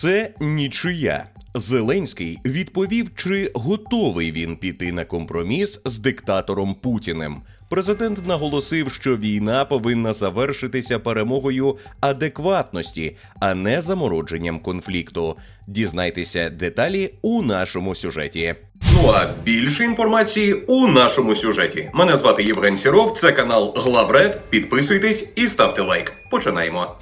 це нічия. Зеленський відповів, чи готовий він піти на компроміс з диктатором Путіним. Президент наголосив, що війна повинна завершитися перемогою адекватності, а не замородженням конфлікту. Дізнайтеся деталі у нашому сюжеті. Ну а більше інформації у нашому сюжеті. Мене звати Євген Сіров. Це канал Главред. Підписуйтесь і ставте лайк. Починаємо.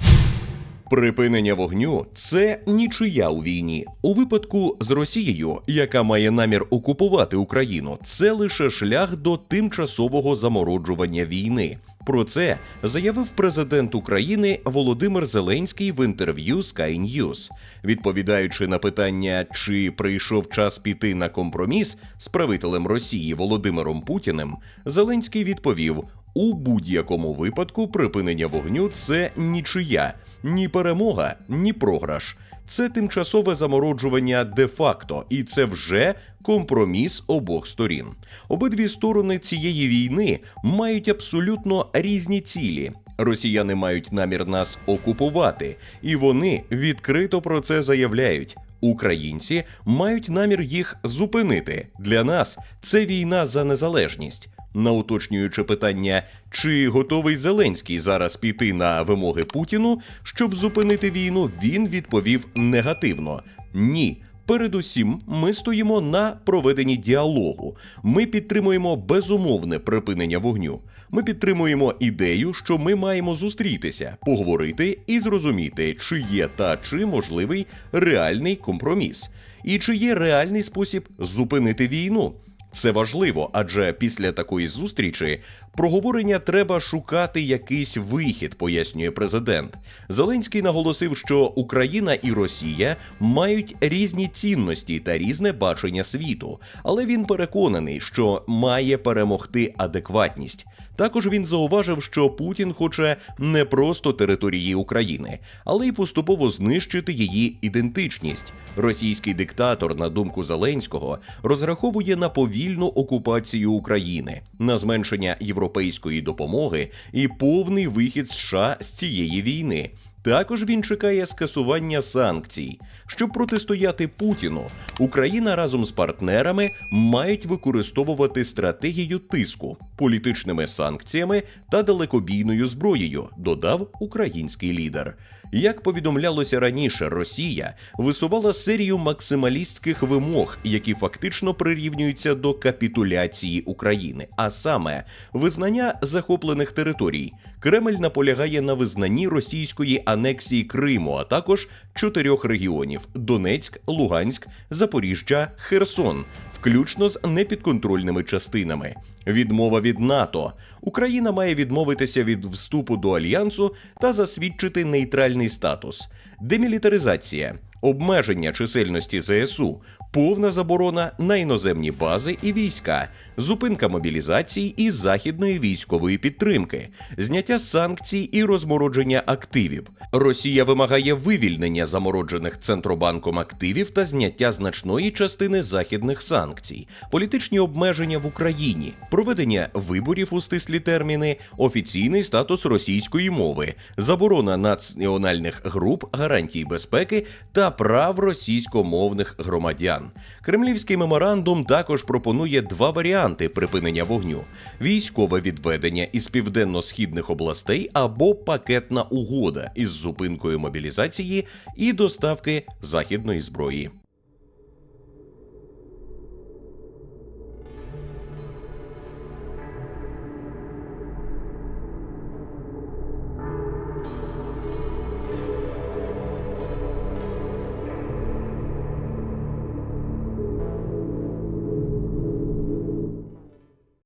Припинення вогню це нічия у війні. У випадку з Росією, яка має намір окупувати Україну, це лише шлях до тимчасового замороджування війни. Про це заявив президент України Володимир Зеленський в інтерв'ю Sky News. Відповідаючи на питання, чи прийшов час піти на компроміс з правителем Росії Володимиром Путіним, Зеленський відповів: у будь-якому випадку припинення вогню це нічия, ні перемога, ні програш. Це тимчасове замороджування де-факто, і це вже компроміс обох сторін. Обидві сторони цієї війни мають абсолютно різні цілі. Росіяни мають намір нас окупувати, і вони відкрито про це заявляють. Українці мають намір їх зупинити. Для нас це війна за незалежність. На уточнюючи питання, чи готовий Зеленський зараз піти на вимоги Путіну, щоб зупинити війну, він відповів негативно: ні. Передусім, ми стоїмо на проведенні діалогу. Ми підтримуємо безумовне припинення вогню. Ми підтримуємо ідею, що ми маємо зустрітися, поговорити і зрозуміти, чи є та чи можливий реальний компроміс, і чи є реальний спосіб зупинити війну. Це важливо, адже після такої зустрічі проговорення треба шукати якийсь вихід, пояснює президент. Зеленський наголосив, що Україна і Росія мають різні цінності та різне бачення світу, але він переконаний, що має перемогти адекватність. Також він зауважив, що Путін хоче не просто території України, але й поступово знищити її ідентичність. Російський диктатор, на думку Зеленського, розраховує на повільну окупацію України, на зменшення європейської допомоги і повний вихід США з цієї війни. Також він чекає скасування санкцій. Щоб протистояти Путіну, Україна разом з партнерами мають використовувати стратегію тиску політичними санкціями та далекобійною зброєю, додав український лідер. Як повідомлялося раніше, Росія висувала серію максималістських вимог, які фактично прирівнюються до капітуляції України, а саме визнання захоплених територій. Кремль наполягає на визнанні російської анексії Криму, а також чотирьох регіонів: Донецьк, Луганськ, Запоріжжя, Херсон. Включно з непідконтрольними частинами, відмова від НАТО. Україна має відмовитися від вступу до альянсу та засвідчити нейтральний статус, демілітаризація, обмеження чисельності ЗСУ, повна заборона на іноземні бази і війська, зупинка мобілізації і західної військової підтримки, зняття санкцій і розмородження активів. Росія вимагає вивільнення замороджених центробанком активів та зняття значної частини західних санкцій, політичні обмеження в Україні, проведення виборів у стислі терміни, офіційний статус російської мови, заборона національних груп, гарантій безпеки та прав російськомовних громадян. Кремлівський меморандум також пропонує два варіанти припинення вогню: військове відведення із південно-східних областей або пакетна угода із зупинкою мобілізації і доставки західної зброї.